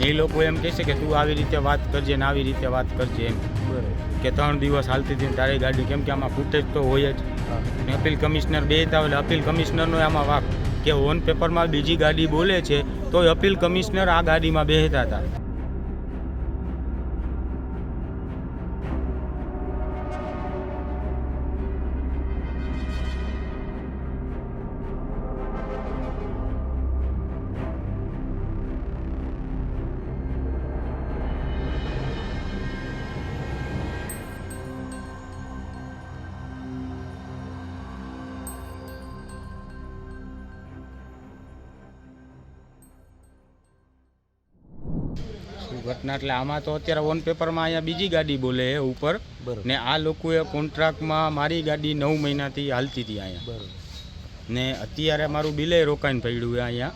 એ લોકો એમ કહે છે કે તું આવી રીતે વાત કરજે ને આવી રીતે વાત કરજે એમ. કે ત્રણ દિવસ હાલતી હતી તારી ગાડી કેમ કે આમાં ફૂટેજ તો હોય જ. ને અપીલ કમિશનર બે હતા એટલે અપીલ કમિશનરનો આમાં વાક. કે ઓન પેપરમાં બીજી ગાડી બોલે છે તો અપીલ કમિશનર આ ગાડીમાં બેહતા હતા. ઘટના એટલે આમાં તો અત્યારે ઓન પેપરમાં અહીંયા બીજી ગાડી બોલે છે ઉપર. ને આ લોકોએ કોન્ટ્રાક્ટમાં મારી ગાડી નવ મહિનાથી હાલતી હતી અહીંયા. બરોબર. ને અત્યારે મારું બિલે રોકાઈને પડ્યું છે અહીંયા.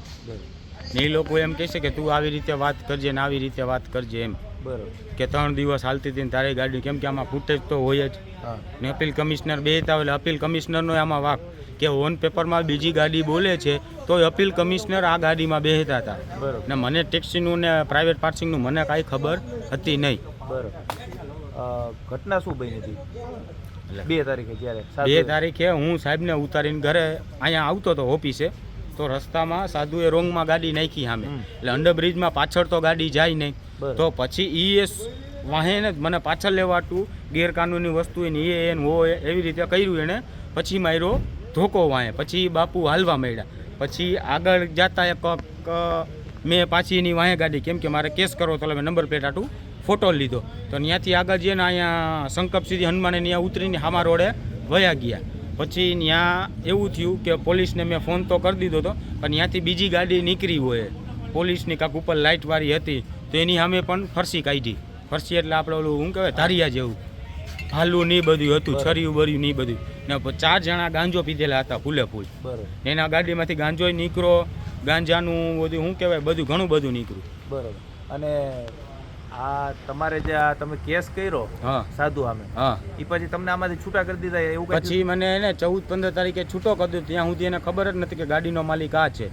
ને એ લોકો એમ કહેશે કે તું આવી રીતે વાત કરજે ને આવી રીતે વાત કરજે એમ. બરોબર. કે ત્રણ દિવસ હાલતી હતી તારી ગાડી કેમ કે આમાં ફૂટેજ તો હોય જ. ને અપીલ કમિશનર બે હતા એટલે અપીલ કમિશનરનો આમાં વાક કે ઓન પેપરમાં બીજી ગાડી બોલે છે તોય અપીલ કમિશનર આ ગાડીમાં બેહતા હતા. બરોબર. ને મને ટેક્સીનું ને પ્રાઇવેટ પાર્સિંગનું મને કાંઈ ખબર હતી નહીં. બરોબર. ઘટના શું બની હતી? એટલે બે તારીખે જ્યારે? બે તારીખે હું સાહેબને ઉતારીને ઘરે અહીંયા આવતો હતો ઓફિસે. તો રસ્તામાં સાધુએ રોંગમાં ગાડી નાખી સામે. એટલે અંડરબ્રિજમાં પાછળ તો ગાડી જાય નહીં. તો પછી એ એ વાહેને મને પાછળ લેવાતું ગેરકાનૂની વસ્તુ એને એ એન હો એવી રીતે કર્યું એણે. પછી માર્યો ધોકો વાહે. પછી બાપુ હાલવા માંડ્યા. પછી આગળ જતા એક મેં પાછી એની વાહે ગાડી. કેમ કે મારે કેસ કરવો તો મેં નંબર પ્લેટ આટું ફોટો લીધો. તો ત્યાંથી આગળ જઈને અહીંયા શંકપ સીધી હનુમાન ત્યાં ઉતરીને હામા રોડે વયા ગયા. પછી ત્યાં એવું થયું કે પોલીસને મેં ફોન તો કરી દીધો હતો પણ ત્યાંથી બીજી ગાડી નીકળી હોય પોલીસની કાંક ઉપર લાઇટવાળી હતી તો એની સામે પણ ફરસી કાઢી. ફરસી એટલે આપણે ઓલું શું કહેવાય ધારિયા જેવું. હાલું નહીં બધું હતું છર્યું બર્યું નહીં બધું. ને ચાર જણા ગાંજો પીધેલા હતા ફૂલે ફૂલ. એના ગાડીમાંથી ગાંજોય નીકળો ગાંજાનું બધું શું કહેવાય બધું ઘણું બધું નીકળ્યું. બરાબર. અને આ તમારે જે આ તમે કેસ કર્યો સાધુ સામે હા. એ પછી તમને આમાંથી છૂટા કરી દીધા એવું પછી મને એને ચૌદ પંદર તારીખે છૂટો કરી દીધો ત્યાં સુધી એને ખબર જ નથી કે ગાડીનો માલિક આ છે.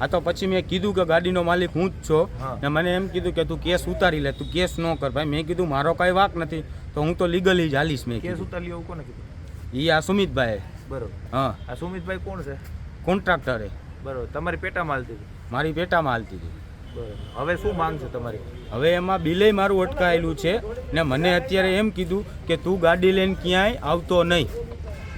આ તો પછી મેં કીધું કે ગાડીનો માલિક હું જ છો. ને મને એમ કીધું કે તું કેસ ઉતારી લે તું કેસ ન કર ભાઈ. મેં કીધું મારો કાંઈ વાક નથી તો હું તો લીગલી જ હાલીશ મેં કેસ ઉતારી એવું કોને કીધું? એ આ સુમિતભાઈ બરોબર. હા. આ સુમિતભાઈ કોણ છે? કોન્ટ્રાક્ટરે બરોબર. તમારી પેટામાં માલતી હતી? મારી પેટામાં હાલતી હતી. હવે શું માંગ છે તમારી? હવે એમાં બિલે મારું અટકાયેલું છે ને મને અત્યારે એમ કીધું કે તું ગાડી લઈને ક્યાંય આવતો નહીં.